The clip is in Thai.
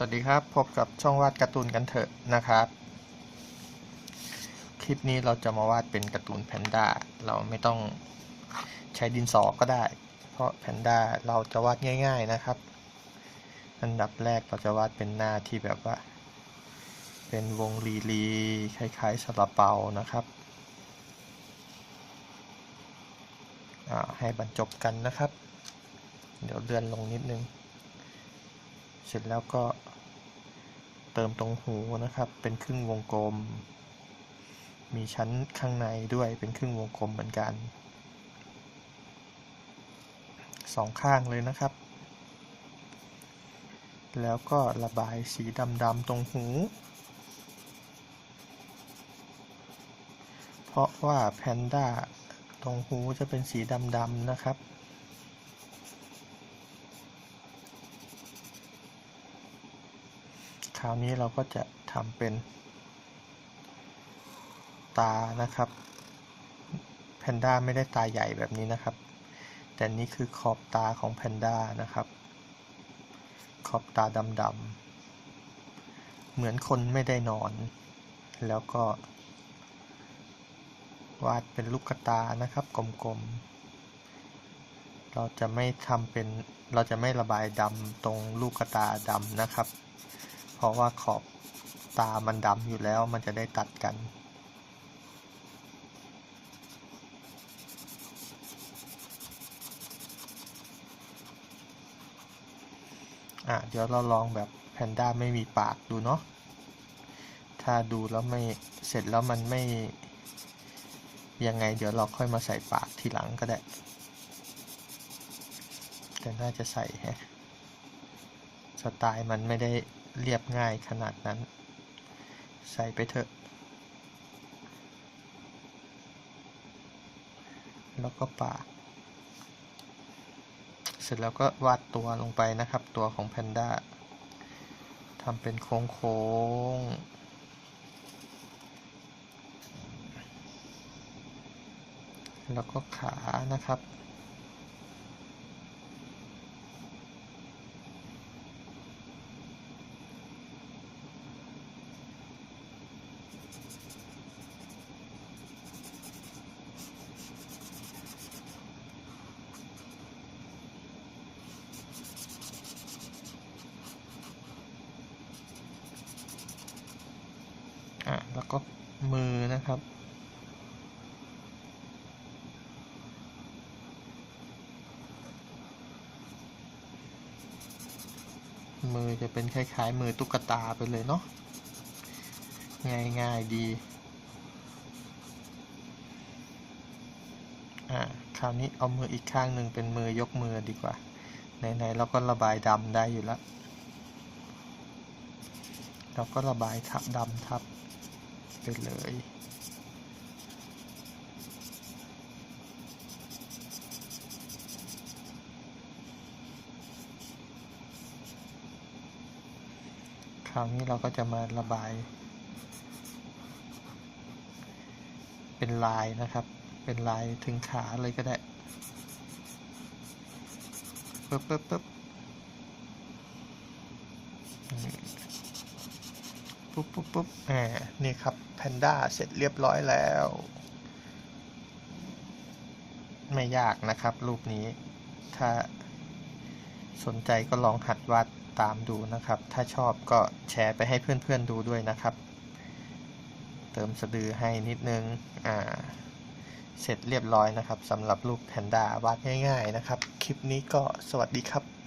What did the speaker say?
สวัสดีครับ พบกับช่องวาดการ์ตูนกันเถอะนะครับ คลิปนี้เราจะมาวาดเป็นการ์ตูนแพนด้าเราไม่ต้องใช้ดินสอก็ได้ เพราะแพนด้าเราจะวาดง่าย ๆนะครับ อันดับแรกเราจะวาดเป็นหน้าที่แบบว่า เป็นวงรีลีคล้ายๆซาลาเปานะครับให้บรรจบกันนะครับ เดี๋ยวเลื่อนลงนิดนึงเสร็จแล้วก็ เติมตรงหูนะครับ เป็นครึ่งวงกลม มีชั้นข้างในด้วยเป็นครึ่งวงกลมเหมือนกันสองข้างเลยนะครับ แล้วก็ระบายสีดำๆตรงหู เพราะว่าแพนด้าตรงหูจะเป็นสีดำๆนะครับ คราวนี้เราก็จะทำเป็น ตานะครับแพนด้าไม่ได้ตาใหญ่แบบนี้นะครับ แต่นี่คือขอบตาของแพนด้านะครับ ขอบตาดำๆเหมือนคนไม่ได้นอน แล้วก็ วาดเป็นลูกกระตานะครับกลมๆเราจะไม่ทำเป็น เราจะไม่ระบายดำตรงลูกกระตาดำนะครับ เพราะว่าขอบตามันดำอยู่แล้วมันจะได้ตัดกัน อะเดี๋ยวเราลองแบบแพนด้าไม่มีปากดูเนาะ ถ้าดูแล้วไม่เสร็จแล้วมันไม่ยังไงเดี๋ยวเราค่อยมาใส่ปากทีหลังก็ได้ แต่น่าจะใส่ฮะ สไตล์มันไม่ได้ เรียบง่ายขนาดนั้น ใส่ไปเถอะ แล้วก็ปากเสร็จแล้วก็วาดตัวลงไปนะครับ ตัวของแพนด้าทำเป็นโค้งโค้งๆแล้วก็ขานะครับะแล้วก็มือนะครับ มือจะเป็นคล้ายๆ มือตุ๊กตาไปเลยเนาะง่ายๆดีอะคราวนี้เอามืออีกข้างหนึ่งเป็นมือยกมือดีกว่าไหนๆเราก็ระบายดำได้อยู่แล้วเราก็ระบายทับดำทับ ไปเลย คราวนี้เราก็จะมาระบาย เป็นลายนะครับ เป็นลายถึงขาเลยก็ได้ปึ๊บปึ๊บปึ๊บ ปุ๊บปุ๊บปุ๊บแหมนี่ครับแพนด้าเสร็จเรียบร้อยแล้ว ไม่ยากนะครับ รูปนี้ ถ้าสนใจก็ลองหัดวาดตามดูนะครับ ถ้าชอบก็แชร์ไปให้เพื่อนๆดูด้วยนะครับ เติมสะดือให้นิดนึง อ่า เสร็จเรียบร้อยนะครับสำหรับรูปแพนด้าวาดง่าย ๆ นะครับ คลิปนี้ก็สวัสดีครับ